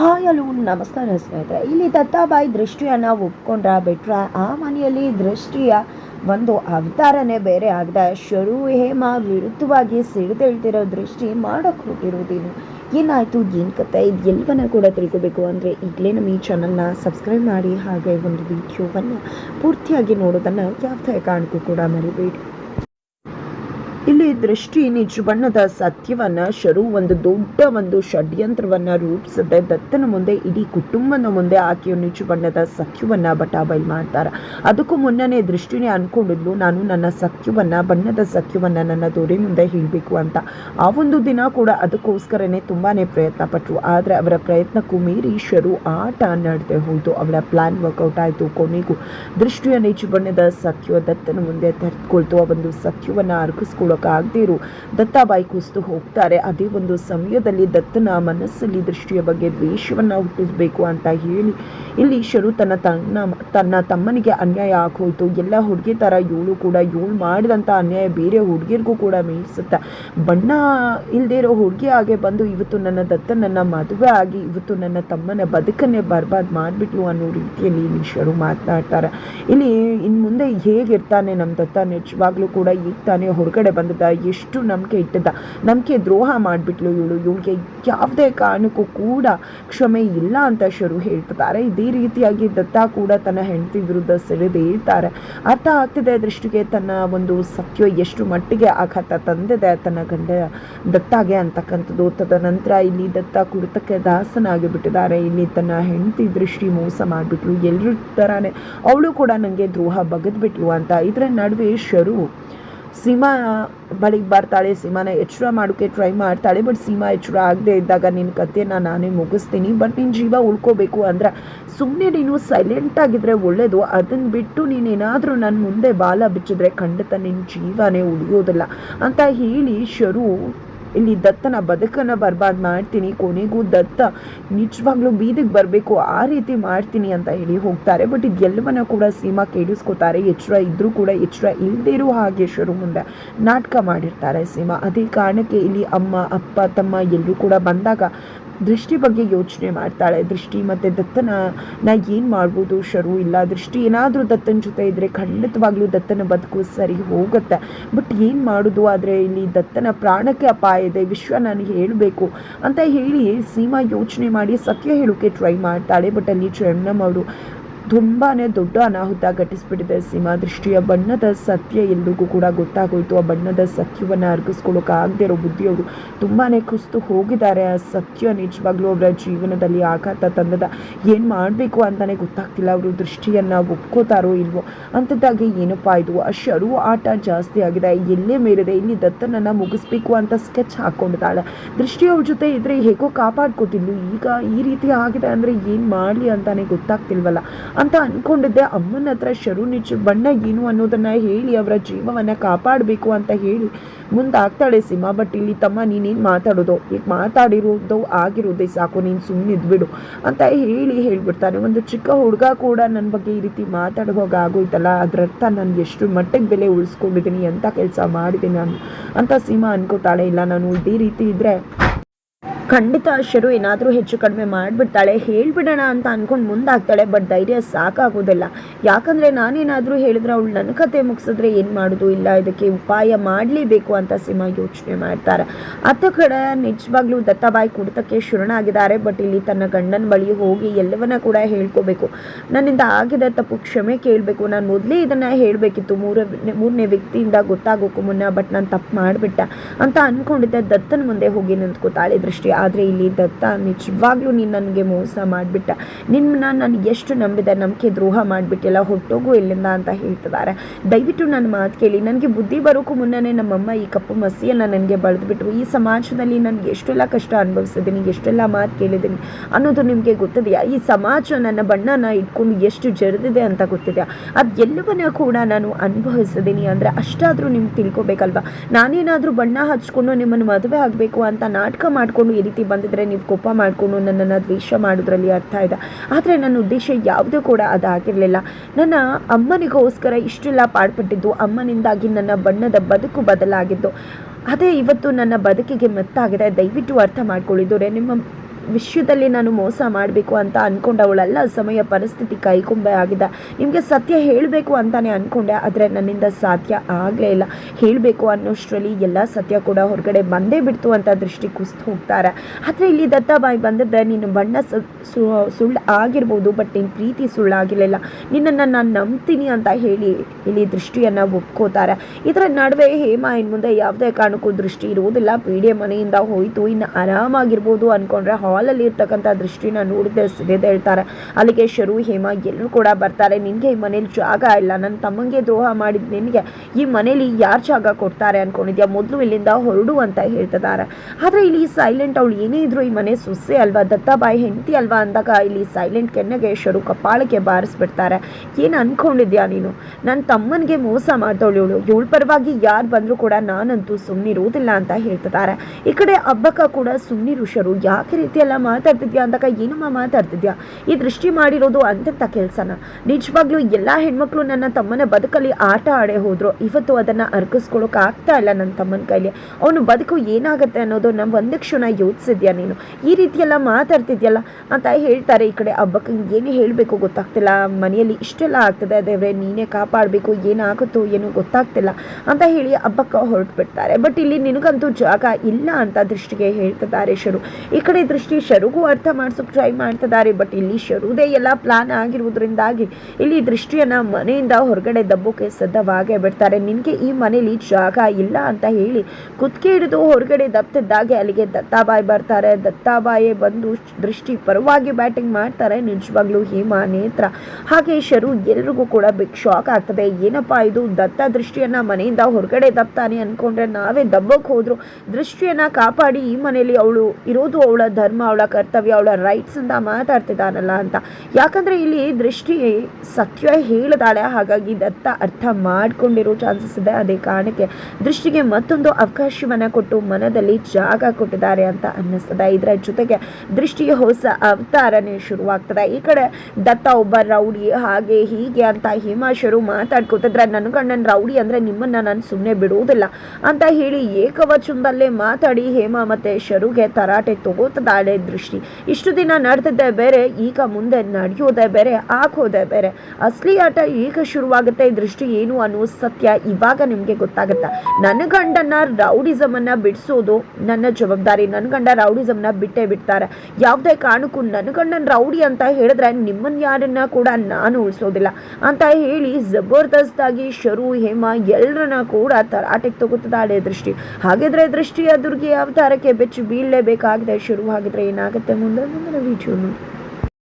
Hi hello ನಮಸ್ಕಾರ ಸ್ನೇಹಿತರೆ. ಇಲ್ಲಿ ದತ್ತಾಬಾಯಿ ದೃಷ್ಟಿಯನ್ನು ಒಪ್ಕೊಂಡ್ರ ಬಿಟ್ರೆ ಆ ಮನೆಯಲ್ಲಿ ದೃಷ್ಟಿಯ ಒಂದು ಅವತಾರನೇ ಬೇರೆ ಆಗದ. ಶರು ಹೇಮ ವಿರುದ್ಧವಾಗಿ ಸಿಡಿದೇಳ್ತಿರೋ ದೃಷ್ಟಿ ಮಾಡೋಕ್ಕೆ ಹೋಗಿರುವುದೇನು? ಏನಾಯಿತು? ಏನು ಕತೆ? ಇದು ಎಲ್ಲವನ್ನ ಕೂಡ ತಿಳ್ಕೊಬೇಕು ಅಂದರೆ ಈಗಲೇ ನಮ್ಮ ಈ ಚಾನಲ್ನ ಸಬ್ಸ್ಕ್ರೈಬ್ ಮಾಡಿ ಹಾಗೆ ಒಂದು ವಿಡಿಯೋವನ್ನು ಪೂರ್ತಿಯಾಗಿ ನೋಡೋದನ್ನು ಯಾವುದೇ ಕಾಣಕ್ಕೂ ಕೂಡ ಮರಿಬೇಡಿ. ಇಲ್ಲಿ ದೃಷ್ಟಿ ನಿಜ ಬಣ್ಣದ ಸತ್ಯವನ್ನ ಶರು ಒಂದು ದೊಡ್ಡ ಒಂದು ಷಡ್ಯಂತ್ರವನ್ನ ರೂಪಿಸದೆ. ದತ್ತನ ಮುಂದೆ, ಇಡೀ ಕುಟುಂಬನ ಮುಂದೆ ಆಕೆಯು ನಿಜ ಬಣ್ಣದ ಸತ್ಯವನ್ನ ಬಟಾಬೈಲ್ ಮಾಡ್ತಾರೆ ಅದಕ್ಕೂ ಮುನ್ನನೇ ದೃಷ್ಟಿನೇ ಅಂದ್ಕೊಂಡಿದ್ಲು ನಾನು ನನ್ನ ಸತ್ಯವನ್ನ, ಬಣ್ಣದ ಸತ್ಯವನ್ನ ನನ್ನ ದೊರೆ ಮುಂದೆ ಹೇಳಬೇಕು ಅಂತ. ಆ ಒಂದು ದಿನ ಕೂಡ ಅದಕ್ಕೋಸ್ಕರನೇ ತುಂಬಾನೇ ಪ್ರಯತ್ನ ಪಟ್ಟರು ಆದರೆ ಅವರ ಪ್ರಯತ್ನಕ್ಕೂ ಮೀರಿ ಶರು ಆಟ ನಡೆದೇ ಹೋಯಿತು. ಅವಳ ಪ್ಲಾನ್ ವರ್ಕೌಟ್ ಆಯಿತು. ಕೊನೆಗೂ ದೃಷ್ಟಿಯ ನಿಜ ಬಣ್ಣದ ಸತ್ಯ ದತ್ತನ ಮುಂದೆ ತೆರೆದುಕೊಳ್ತು. ಆ ಒಂದು ಸತ್ಯವನ್ನ ಅರ್ಗಿಸ್ಕೊಳ್ಳೋಕ್ಕಾಗದೇ ದತ್ತ ಬಾಯಿ ಕುಸಿದು ಹೋಗ್ತಾರೆ. ಅದೇ ಒಂದು ಸಮಯದಲ್ಲಿ ದತ್ತನ ಮನಸ್ಸಲ್ಲಿ ದೃಷ್ಟಿಯ ಬಗ್ಗೆ ದ್ವೇಷವನ್ನು ಹುಟ್ಟಿಸಬೇಕು ಅಂತ ಹೇಳಿ ಇಲ್ಲಿ ಶರು ತನ್ನ ತನ್ನ ತನ್ನ ತಮ್ಮನಿಗೆ ಅನ್ಯಾಯ ಆಗೋಯ್ತು. ಎಲ್ಲ ಹುಡುಗಿ ಥರ ಇವಳು ಕೂಡ ಇವಳು ಮಾಡಿದಂಥ ಅನ್ಯಾಯ ಬೇರೆ ಹುಡುಗಿರಿಗೂ ಕೂಡ ಮೀರಿಸುತ್ತೆ. ಬಣ್ಣ ಇಲ್ಲದಿರೋ ಇರೋ ಹುಡುಗಿ ಹಾಗೆ ಬಂದು ಇವತ್ತು ನನ್ನ ದತ್ತನನ್ನ ಮದುವೆ ಆಗಿ ಇವತ್ತು ನನ್ನ ತಮ್ಮನ ಬದುಕನ್ನೇ ಬರ್ಬಾದ್ ಮಾಡಿಬಿಟ್ಲು ಅನ್ನೋ ರೀತಿಯಲ್ಲಿ ಇಲ್ಲಿ ಶರು ಮಾತನಾಡ್ತಾರೆ. ಇಲ್ಲಿ ಇನ್ನು ಮುಂದೆ ಹೇಗಿರ್ತಾನೆ ನಮ್ಮ ದತ್ತ? ನಿಜವಾಗ್ಲೂ ಕೂಡ ಈಗ ತಾನೇ ಹೊರಗಡೆ ಬಂದದ ಎಷ್ಟು ನಂಬಿಕೆ ಇಟ್ಟದ ನಂಬಿಕೆ ದ್ರೋಹ ಮಾಡಿಬಿಟ್ಲು ಇವಳು. ಇವಳಿಗೆ ಯಾವುದೇ ಕಾರಣಕ್ಕೂ ಕೂಡ ಕ್ಷಮೆ ಇಲ್ಲ ಅಂತ ಶರು ಹೇಳ್ತಿದ್ದಾರೆ. ಇದೇ ರೀತಿಯಾಗಿ ದತ್ತ ಕೂಡ ತನ್ನ ಹೆಂಡತಿ ವಿರುದ್ಧ ಸೆಳೆದು ಹೇಳ್ತಾರೆ ಅರ್ಥ ಆಗ್ತಿದೆ ದೃಷ್ಟಿಗೆ ತನ್ನ ಒಂದು ಸತ್ಯ ಎಷ್ಟು ಮಟ್ಟಿಗೆ ಆಘಾತ ತಂದಿದೆ ತನ್ನ ಗಂಡ ದತ್ತಾಗೆ ಅಂತಕ್ಕಂಥದ್ದು. ತದನಂತರ ಇಲ್ಲಿ ದತ್ತ ಕುಡಿತಕ್ಕೆ ದಾಸನಾಗಿ ಬಿಟ್ಟಿದ್ದಾರೆ. ಇಲ್ಲಿ ತನ್ನ ಹೆಂಡತಿ ದೃಷ್ಟಿ ಮೋಸ ಮಾಡಿಬಿಟ್ಲು. ಎಲ್ಲರ ಥರನೇ ಅವಳು ಕೂಡ ನನಗೆ ದ್ರೋಹ ಬಗೆದ್ಬಿಟ್ಲು ಅಂತ. ಇದರ ನಡುವೆ ಶರು ಸೀಮಾ ಬಳಿಗೆ ಬರ್ತಾಳೆ. ಸೀಮಾನ ಎಚ್ಚರ ಮಾಡೋಕ್ಕೆ ಟ್ರೈ ಮಾಡ್ತಾಳೆ ಬಟ್ ಸೀಮಾ ಎಚ್ಚರ ಆಗದೆ ಇದ್ದಾಗ ನಿನ್ನ ಕಥೆನ ನಾನೇ ಮುಗಿಸ್ತೀನಿ. ಬಟ್ ನಿನ್ನ ಜೀವ ಉಳ್ಕೋಬೇಕು ಅಂದ್ರೆ ಸುಮ್ಮನೆ ನೀನು ಸೈಲೆಂಟ್ ಆಗಿದ್ರೆ ಒಳ್ಳೇದು. ಅದನ್ನು ಬಿಟ್ಟು ನೀನೇನಾದರೂ ನನ್ನ ಮುಂದೆ ಬಾಲ ಬಿಚ್ಚಿದ್ರೆ ಖಂಡಿತ ನಿನ್ನ ಜೀವನೇ ಉಳಿಯೋದಿಲ್ಲ. ಅಂತ ಹೇಳಿ ಶರು ಇಲ್ಲಿ ದತ್ತನ ಬದುಕನ್ನು ಬರ್ಬಾದ್ ಮಾಡ್ತೀನಿ, ಕೊನೆಗೂ ದತ್ತ ನಿಜವಾಗ್ಲೂ ಬೀದಿಗೆ ಬರಬೇಕು, ಆ ರೀತಿ ಮಾಡ್ತೀನಿ ಅಂತ ಹೇಳಿ ಹೋಗ್ತಾರೆ. ಬಟ್ ಇದೆಲ್ಲವನ್ನ ಕೂಡ ಸೀಮಾ ಕೇಳಿಸ್ಕೊತಾರೆ. ಎಚ್ಚರ ಇದ್ರೂ ಕೂಡ ಎಚ್ಚರ ಇಲ್ಲದೇ ಹಾಗೆ ಶುರು ಮುಂದೆ ನಾಟಕ ಮಾಡಿರ್ತಾರೆ ಸೀಮಾ. ಅದೇ ಕಾರಣಕ್ಕೆ ಇಲ್ಲಿ ಅಮ್ಮ, ಅಪ್ಪ, ತಮ್ಮ ಎಲ್ಲರೂ ಕೂಡ ಬಂದಾಗ ದೃಷ್ಟಿ ಬಗ್ಗೆ ಯೋಚನೆ ಮಾಡ್ತಾಳೆ. ದೃಷ್ಟಿ ಮತ್ತು ದತ್ತನ ನಾ ಏನು ಮಾಡ್ಬೋದು? ಶರು ಇಲ್ಲ. ದೃಷ್ಟಿ ಏನಾದರೂ ದತ್ತನ ಜೊತೆ ಇದ್ದರೆ ಖಂಡಿತವಾಗ್ಲೂ ದತ್ತನ ಬದುಕು ಸರಿ ಹೋಗುತ್ತೆ. ಬಟ್ ಏನು ಮಾಡೋದು? ಆದರೆ ಇಲ್ಲಿ ದತ್ತನ ಪ್ರಾಣಕ್ಕೆ ಅಪಾಯ ಇದೆ. ವಿಶ್ವ ನನಗೆ ಹೇಳಬೇಕು ಅಂತ ಹೇಳಿ ಸೀಮಾ ಯೋಚನೆ ಮಾಡಿ ಸತ್ಯ ಹೇಳೋಕ್ಕೆ ಟ್ರೈ ಮಾಡ್ತಾಳೆ. ಬಟ್ ಅಲ್ಲಿ ಚೆನ್ನಮ್ಮ ಅವರು ತುಂಬಾ ದೊಡ್ಡ ಅನಾಹುತ ಘಟಿಸ್ಬಿಟ್ಟಿದೆ ಸೀಮಾ ದೃಷ್ಟಿಯ ಬಣ್ಣದ ಸತ್ಯ ಎಲ್ರಿಗೂ ಕೂಡ ಗೊತ್ತಾಗೋಯ್ತು. ಆ ಬಣ್ಣದ ಸತ್ಯವನ್ನು ಅರ್ಗಿಸ್ಕೊಳ್ಳೋಕೆ ಆಗದೆ ಇರೋ ಬುದ್ಧಿಯವರು ತುಂಬಾ ಕುಸ್ತು ಹೋಗಿದ್ದಾರೆ. ಆ ಸತ್ಯ ನಿಜವಾಗ್ಲೂ ಅವರ ಜೀವನದಲ್ಲಿ ಆಘಾತ ತಂದದ. ಏನು ಮಾಡಬೇಕು ಅಂತಲೇ ಗೊತ್ತಾಗ್ತಿಲ್ಲ. ಅವರು ದೃಷ್ಟಿಯನ್ನು ಒಪ್ಕೋತಾರೋ ಇಲ್ವೋ ಅಂಥದ್ದಾಗಿ ಏನಪ್ಪಾ ಇದು? ಆ ಶರು ಆಟ ಜಾಸ್ತಿ ಆಗಿದೆ. ಎಲ್ಲೇ ಮೇರಿದೆ ಇಲ್ಲಿ ದತ್ತನನ್ನು ಮುಗಿಸ್ಬೇಕು ಅಂತ ಸ್ಕೆಚ್ ಹಾಕ್ಕೊಂಡಿದ್ದಾಳೆ. ದೃಷ್ಟಿಯವ್ರ ಜೊತೆ ಇದ್ರೆ ಹೇಗೋ ಕಾಪಾಡ್ಕೊತಿದ್ಲು. ಈಗ ಈ ರೀತಿ ಆಗಿದೆ ಅಂದರೆ ಏನು ಮಾಡಲಿ ಅಂತಾನೆ ಗೊತ್ತಾಗ್ತಿಲ್ವಲ್ಲ. ಅಂತ ಅನ್ಕೊಂಡಿದ್ದೆ. ಅಮ್ಮನ ಹತ್ರ ಶರು ನಿಜ ಬಣ್ಣ ಏನು ಅನ್ನೋದನ್ನ ಹೇಳಿ ಅವರ ಜೀವವನ್ನ ಕಾಪಾಡಬೇಕು ಅಂತ ಹೇಳಿ ಮುಂದಾಗ್ತಾಳೆ ಸಿಂಹ. ಬಟ್ ಇಲ್ಲಿ ತಮ್ಮ ನೀನೇನು ಮಾತಾಡೋದು? ಈಗ ಮಾತಾಡಿರೋದು ಆಗಿರೋದೇ ಸಾಕು, ನೀನು ಸುಮ್ಮನೆ ಇದ್ಬಿಡು ಅಂತ ಹೇಳಿ ಹೇಳ್ಬಿಡ್ತಾನೆ. ಒಂದು ಚಿಕ್ಕ ಹುಡುಗ ಕೂಡ ನನ್ನ ಬಗ್ಗೆ ಈ ರೀತಿ ಮಾತಾಡುವಾಗ ಆಗೋಯ್ತಲ್ಲ, ಅದ್ರ ಅರ್ಥ ನಾನು ಎಷ್ಟು ಮಟ್ಟಿಗೆ ಬೆಲೆ ಉಳಿಸ್ಕೊಂಡಿದ್ದೀನಿ ಎಂಥ ಕೆಲಸ ಮಾಡಿದ್ದೀನಿ ನಾನು ಅಂತ ಸೀಮಾ ಅನ್ಕೋತಾಳೆ. ಇಲ್ಲ, ನಾನು ಇದೇ ರೀತಿ ಇದ್ರೆ ಖಂಡಿತ ಶರು ಏನಾದರೂ ಹೆಚ್ಚು ಕಡಿಮೆ ಮಾಡಿಬಿಡ್ತಾಳೆ. ಹೇಳಿಬಿಡೋಣ ಅಂತ ಅಂದ್ಕೊಂಡು ಮುಂದಾಗ್ತಾಳೆ ಬಟ್ ಧೈರ್ಯ ಸಾಕಾಗೋದಿಲ್ಲ. ಯಾಕಂದರೆ ನಾನೇನಾದರೂ ಹೇಳಿದ್ರೆ ಅವಳು ನನ್ನ ಕತೆ ಮುಗಿಸಿದ್ರೆ ಏನು ಮಾಡೋದು? ಇಲ್ಲ, ಇದಕ್ಕೆ ಉಪಾಯ ಮಾಡಲೇಬೇಕು ಅಂತ ಸಿಂಹ ಯೋಚನೆ ಮಾಡ್ತಾರೆ. ಅತ್ತ ಕಡೆ ನಿಜವಾಗ್ಲೂ ದತ್ತಾಬಾಯಿ ಕುಡಿತಕ್ಕೆ ಶರಣಾಗಿದ್ದಾರೆ ಬಟ್ ಇಲ್ಲಿ ತನ್ನ ಗಂಡನ ಬಳಿ ಹೋಗಿ ಎಲ್ಲವನ್ನ ಕೂಡ ಹೇಳ್ಕೋಬೇಕು. ನನ್ನಿಂದ ಆಗಿದೆ ತಪ್ಪು ಕ್ಷಮೆ ಕೇಳಬೇಕು. ನಾನು ಮೊದಲೇ ಇದನ್ನು ಹೇಳಬೇಕಿತ್ತು. ಮೂರ, ಮೂರನೇ ವ್ಯಕ್ತಿಯಿಂದ ಗೊತ್ತಾಗೋಕ್ಕೂ ಮುನ್ನ ಬಟ್ ನಾನು ತಪ್ಪು ಮಾಡಿಬಿಟ್ಟೆ ಅಂತ ಅಂದ್ಕೊಂಡಿದ್ದೆ ದತ್ತನ ಮುಂದೆ ಹೋಗಿ ನಿಂತ್ಕೋತಾಳೆ ದೃಷ್ಟಿ. ಆದರೆ ಇಲ್ಲಿ ದತ್ತ ನಿಜವಾಗ್ಲೂ ನೀನು ನನಗೆ ಮೋಸ ಮಾಡಿಬಿಟ್ಟ. ನಿನ್ನ ನಾನು ಎಷ್ಟು ನಂಬಿದೆ, ನಂಬಿಕೆ ದ್ರೋಹ ಮಾಡಿಬಿಟ್ಟಿಲ್ಲ ಹೊಟ್ಟೋಗು ಇಲ್ಲಿಂದ ಅಂತ ಹೇಳ್ತಿದ್ದಾರೆ. ದಯವಿಟ್ಟು ನನ್ನ ಮಾತು ಕೇಳಿ. ನನಗೆ ಬುದ್ಧಿ ಬರೋಕ್ಕೂ ಮುನ್ನನೇ ನಮ್ಮಮ್ಮ ಈ ಕಪ್ಪು ಮಸಿಯನ್ನು ನನಗೆ ಬಳಿದ್ಬಿಟ್ರು. ಈ ಸಮಾಜದಲ್ಲಿ ನನಗೆ ಎಷ್ಟೆಲ್ಲ ಕಷ್ಟ ಅನುಭವಿಸಿದ್ದೀನಿ, ಎಷ್ಟೆಲ್ಲ ಮಾತು ಕೇಳಿದ್ದೀನಿ ಅನ್ನೋದು ನಿಮಗೆ ಗೊತ್ತಿದೆಯಾ? ಈ ಸಮಾಜ ನನ್ನ ಬಣ್ಣನ ಇಟ್ಕೊಂಡು ಎಷ್ಟು ಜರಿದಿದೆ ಅಂತ ಗೊತ್ತಿದೆಯಾ? ಅದು ಎಲ್ಲವನ್ನ ಕೂಡ ನಾನು ಅನುಭವಿಸಿದ್ದೀನಿ ಅಂದರೆ ಅಷ್ಟಾದರೂ ನಿಮ್ಗೆ ತಿಳ್ಕೊಬೇಕಲ್ವಾ? ನಾನೇನಾದರೂ ಬಣ್ಣ ಹಚ್ಕೊಂಡು ನಿಮ್ಮನ್ನು ಮದುವೆ ಆಗಬೇಕು ಅಂತ ನಾಟಕ ಮಾಡಿಕೊಂಡು ರೀತಿ ಬಂದಿದ್ರೆ ನೀವು ಕೋಪ ಮಾಡಿಕೊಂಡು ನನ್ನನ್ನು ದ್ವೇಷ ಮಾಡೋದ್ರಲ್ಲಿ ಅರ್ಥ ಇದೆ. ಆದರೆ ನನ್ನ ಉದ್ದೇಶ ಯಾವುದೂ ಕೂಡ ಅದಾಗಿರಲಿಲ್ಲ. ನನ್ನ ಅಮ್ಮನಿಗೋಸ್ಕರ ಇಷ್ಟೆಲ್ಲ ಪಾಡ್ಪಟ್ಟಿದ್ದು ಅಮ್ಮನಿಂದಾಗಿ ನನ್ನ ಬಣ್ಣದ ಬದುಕು ಬದಲಾಗಿದ್ದು. ಅದೇ ಇವತ್ತು ನನ್ನ ಬದುಕಿಗೆ ಮೆತ್ತಾಗಿದೆ. ದಯವಿಟ್ಟು ಅರ್ಥ ಮಾಡ್ಕೊಳ್ಳಿದ್ದೋರೆ ನಿಮ್ಮ ವಿಷಯದಲ್ಲಿ ನಾನು ಮೋಸ ಮಾಡಬೇಕು ಅಂತ ಅಂದ್ಕೊಂಡವಳಲ್ಲ ಸಮಯ ಪರಿಸ್ಥಿತಿ ಕೈಕೊಂಬೆ ಆಗಿದೆ. ನಿಮಗೆ ಸತ್ಯ ಹೇಳಬೇಕು ಅಂತಲೇ ಅಂದ್ಕೊಂಡೆ ಆದರೆ ನನ್ನಿಂದ ಸಾಧ್ಯ ಆಗಲೇ ಇಲ್ಲ. ಹೇಳಬೇಕು ಅನ್ನೋಷ್ಟರಲ್ಲಿ ಎಲ್ಲ ಸತ್ಯ ಕೂಡ ಹೊರಗಡೆ ಬಂದೇ ಬಿಡ್ತು ಅಂತ ದೃಷ್ಟಿ ಕುಸ್ತು ಹೋಗ್ತಾರೆ. ಆದರೆ ಇಲ್ಲಿ ದತ್ತಾಬಾಯಿ ಬಂದಿದ್ದೆ ನಿನ್ನ ಬಣ್ಣ ಸುಳ್ಳು ಆಗಿರ್ಬೋದು, ಬಟ್ ನಿನ್ನ ಪ್ರೀತಿ ಸುಳ್ಳಾಗಿರಲಿಲ್ಲ ನಿನ್ನನ್ನು ನಾನು ನಂಬ್ತೀನಿ ಅಂತ ಹೇಳಿ, ಇಲ್ಲಿ ದೃಷ್ಟಿಯನ್ನು ಒಪ್ಕೋತಾರೆ. ಇದರ ನಡುವೆ ಹೇಮ ಇನ್ನು ಮುಂದೆ ಯಾವುದೇ ಕಾರಣಕ್ಕೂ ದೃಷ್ಟಿ ಇರುವುದಿಲ್ಲ. ಪೀಡಿಯ ಮನೆಯಿಂದ ಹೋಯಿತು, ಇನ್ನು ಆರಾಮಾಗಿರ್ಬೋದು ಅಂದ್ಕೊಂಡ್ರೆ ಹಾಲಲ್ಲಿ ಇರ್ತಕ್ಕಂಥ ದೃಷ್ಟಿನ ನೋಡಿದ್ರೆ ಹೇಳ್ತಾರೆ. ಅಲ್ಲಿಗೆ ಶರು ಹೇಮ ಎಲ್ಲರೂ ಕೂಡ ಬರ್ತಾರೆ. ನಿನಗೆ ಈ ಮನೇಲಿ ಜಾಗ ಇಲ್ಲ. ನನ್ನ ತಮ್ಮಂಗೆ ದ್ರೋಹ ಮಾಡಿದ ನಿನಗೆ ಈ ಮನೇಲಿ ಯಾರು ಜಾಗ ಕೊಡ್ತಾರೆ ಅನ್ಕೊಂಡಿದ್ಯಾ? ಮೊದಲು ಇಲ್ಲಿಂದ ಹೊರಡು ಅಂತ ಹೇಳ್ತಿದ್ದಾರೆ. ಆದರೆ ಇಲ್ಲಿ ಸೈಲೆಂಟ್ ಅವಳು ಏನೇ ಇದ್ರು ಈ ಮನೆ ಸೊಸೆ ಅಲ್ವಾ? ದತ್ತಾಬಾಯಿ ಹೆಂಡತಿ ಅಲ್ವಾ ಅಂದಾಗ ಇಲ್ಲಿ ಸೈಲೆಂಟ್ ಕೆನ್ನೆಗೆ ಶರು ಕಪಾಳಕ್ಕೆ ಬಾರಿಸ್ಬಿಡ್ತಾರೆ. ಏನು ಅನ್ಕೊಂಡಿದ್ಯಾ ನೀನು? ನನ್ನ ತಮ್ಮನಿಗೆ ಮೋಸ ಮಾಡ್ದವಳು ಇವಳು. ಇವಳ ಪರವಾಗಿ ಯಾರು ಬಂದರೂ ಕೂಡ ನಾನಂತೂ ಸುಮ್ಮನಿರುವುದಿಲ್ಲ ಅಂತ ಹೇಳ್ತಿದ್ದಾರೆ. ಈ ಕಡೆ ಹಬ್ಬಕ್ಕ ಕೂಡ ಸುಮ್ಮನಿರು ಶರು. ಯಾಕೆ ರೀತಿ ಎಲ್ಲ ಮಾತಾಡ್ತಿದ್ಯಾ ಅಂದಾಗ ಏನಮ್ಮ ಮಾತಾಡ್ತಿದ್ಯಾ? ಈ ದೃಷ್ಟಿ ಮಾಡಿರೋದು ಅಂತಂತ ಕೆಲಸನ? ನಿಜವಾಗ್ಲೂ ಎಲ್ಲ ಹೆಣ್ಮಕ್ಳು ನನ್ನ ತಮ್ಮನ ಬದುಕಲ್ಲಿ ಆಟ ಆಡೇ ಹೋದ್ರು. ಇವತ್ತು ಅದನ್ನು ಅರ್ಗಿಸ್ಕೊಳಕ್ ಆಗ್ತಾ ಇಲ್ಲ ನನ್ನ ತಮ್ಮನ ಕೈಲಿ. ಅವನು ಬದುಕು ಏನಾಗುತ್ತೆ ಅನ್ನೋದು ನಮ್ ಒಂದು ಕ್ಷಣ ಯೋಚಿಸಿದ್ಯಾ ನೀನು? ಈ ರೀತಿಯೆಲ್ಲ ಮಾತಾಡ್ತಿದ್ಯಲ್ಲ? ಅಂತ ಹೇಳ್ತಾರೆ ಈ ಕಡೆ ಹಬ್ಬಕ್ಕೆ ಏನು ಹೇಳಬೇಕು ಗೊತ್ತಾಗ್ತಿಲ್ಲ. ಮನೆಯಲ್ಲಿ ಇಷ್ಟೆಲ್ಲ ಆಗ್ತದೆ ದೇವ್ರೆ, ನೀನೇ ಕಾಪಾಡಬೇಕು, ಏನಾಗುತ್ತೋ ಏನೋ ಗೊತ್ತಾಗ್ತಿಲ್ಲ ಅಂತ ಹೇಳಿ ಹಬ್ಬಕ್ಕ ಹೊರಟು ಬಿಡ್ತಾರೆ ಬಟ್ ಇಲ್ಲಿ ನಿನಗಂತೂ ಜಾಗ ಇಲ್ಲ ಅಂತ ದೃಷ್ಟಿಗೆ ಹೇಳ್ತಿದ್ದಾರೆ ಶರು. ಈ ಕಡೆ ದೃಷ್ಟಿ ಶರುಗೂ ಅರ್ಥ ಮಾಡಿಸೋಕೆ ಟ್ರೈ ಮಾಡ್ತಿದ್ದಾರೆ ಬಟ್ ಇಲ್ಲಿ ಶರುದೇ ಎಲ್ಲ ಪ್ಲಾನ್ ಆಗಿರುವುದರಿಂದಾಗಿ ಇಲ್ಲಿ ದೃಷ್ಟಿಯನ್ನ ಮನೆಯಿಂದ ಹೊರಗಡೆ ದಬ್ಬೋಕೆ ಸಿದ್ಧವಾಗೇ ಬಿಡ್ತಾರೆ. ನಿನಗೆ ಈ ಮನೇಲಿ ಜಾಗ ಇಲ್ಲ ಅಂತ ಹೇಳಿ ಕುತ್ತಿಗೆ ಹಿಡಿದು ಹೊರಗಡೆ ದಬ್ತಿದ್ದಾಗೆ ಅಲ್ಲಿಗೆ ದತ್ತಾಬಾಯಿ ಬರ್ತಾರೆ. ದತ್ತಾಬಾಯಿ ಬಂದು ದೃಷ್ಟಿ ಪರವಾಗಿ ಬ್ಯಾಟಿಂಗ್ ಮಾಡ್ತಾರೆ. ನಿಜವಾಗ್ಲೂ ಹೇಮಾ ನೇತ್ರ. ಹಾಗೆ ಶರು ಎಲ್ರಿಗೂ ಕೂಡ ಬಿಗ್ ಶಾಕ್ ಆಗ್ತದೆ. ಏನಪ್ಪ ಇದು? ದತ್ತ ದೃಷ್ಟಿಯನ್ನ ಮನೆಯಿಂದ ಹೊರಗಡೆ ದಬ್ತಾನೆ ಅನ್ಕೊಂಡ್ರೆ ನಾವೇ ದಬ್ಬಕ್ಕೆ ಹೋದ್ರು. ದೃಷ್ಟಿಯನ್ನ ಕಾಪಾಡಿ ಈ ಮನೆಯಲ್ಲಿ ಅವಳು ಇರೋದು ಅವಳ ಧರ್ಮ. ಅವಳ ಕರ್ತವ್ಯ, ಅವಳ ರೈಟ್ಸ್ ಅಂತ ಮಾತಾಡ್ತಿದ್ದಾನಲ್ಲ ಅಂತ. ಯಾಕಂದ್ರೆ ಇಲ್ಲಿ ದೃಷ್ಟಿ ಸತ್ಯ ಹೇಳಿದಾಳೆ, ಹಾಗಾಗಿ ದತ್ತ ಅರ್ಥ ಮಾಡ್ಕೊಂಡಿರೋ ಚಾನ್ಸಸ್ ಇದೆ ಅದೇ ಕಾರಣಕ್ಕೆ ದೃಷ್ಟಿಗೆ ಮತ್ತೊಂದು ಅವಕಾಶವನ್ನು ಕೊಟ್ಟು ಮನದಲ್ಲಿ ಜಾಗ ಕೊಟ್ಟಿದ್ದಾರೆ ಅಂತ ಅನ್ನಿಸ್ತದೆ. ಇದರ ಜೊತೆಗೆ ದೃಷ್ಟಿಯ ಹೊಸ ಅವತಾರನೇ ಶುರುವಾಗ್ತದೆ. ಈ ಕಡೆ ದತ್ತ ಒಬ್ಬ ರೌಡಿ, ಹಾಗೆ ಹೀಗೆ ಅಂತ ಹಿಮಾಶರು ಮಾತಾಡ್ಕೊತಿದ್ರೆ, ನನ್ನ ಗಂಡನ ರೌಡಿ ಅಂದ್ರೆ ನಿಮ್ಮನ್ನ ನಾನು ಸುಮ್ಮನೆ ಬಿಡುವುದಿಲ್ಲ ಅಂತ ಹೇಳಿ ಏಕವಚನದಲ್ಲೇ ಮಾತಾಡಿ ಹೇಮಾ ಮತ್ತೆ ಶರುಗೆ ತರಾಟೆ ತಗೋತದಾಳೆ ದೃಷ್ಟಿ. ಇಷ್ಟು ದಿನ ನಡೆದಿದ್ದೆ ಬೇರೆ, ಈಗ ಮುಂದೆ ನಡೆಯೋದೆ ಬೇರೆ ಹಾಕೋದೆ ಬೇರೆ. ಅಸಲಿ ಆಟ ಈಗ ಶುರುವಾಗುತ್ತೆ ದೃಷ್ಟಿ ಏನು ಅನ್ನೋ ಸತ್ಯ ಇವಾಗ ನಿಮಗೆ ಗೊತ್ತಾಗುತ್ತೆ? ನನ್ನ ಗಂಡನ ರೌಡಿಸಮ್ ಅನ್ನ ಬಿಡಿಸೋದು ನನ್ನ ಜವಾಬ್ದಾರಿ. ನನ್ನ ಗಂಡ ರೌಡಿಸಮ್ನ ಬಿಟ್ಟೇ ಬಿಡ್ತಾರೆ. ಯಾವುದೇ ಕಾರಣಕ್ಕೂ ನನ್ನ ಗಂಡನ ರೌಡಿ ಅಂತ ಹೇಳಿದ್ರೆ ನಿಮ್ಮನ್ನ ಯಾರನ್ನ ಕೂಡ ನಾನು ಉಳಿಸೋದಿಲ್ಲ. ಅಂತ ಹೇಳಿ ಜಬರ್ದಸ್ತ್ ಆಗಿ ಶರು, ಹೇಮ ಎಲ್ಲರನ್ನ ಕೂಡ ತರಾಟೆಗೆ ತಗೋತದಾಳೆ ದೃಷ್ಟಿ. ಹಾಗಿದ್ರೆ ದೃಷ್ಟಿಯ ದುರ್ಗಿ ಅವತಾರಕ್ಕೆ ಬೆಚ್ಚಿ ಬೀಳಲೇಬೇಕಾಗಿದೆ ಶುರು ಹಾಗಿದ್ರೆ ಏನಾಗುತ್ತೆ ಮುಂದೆ ಮುಂದಿನ ವಿಡಿಯೋ ನೋಡಿ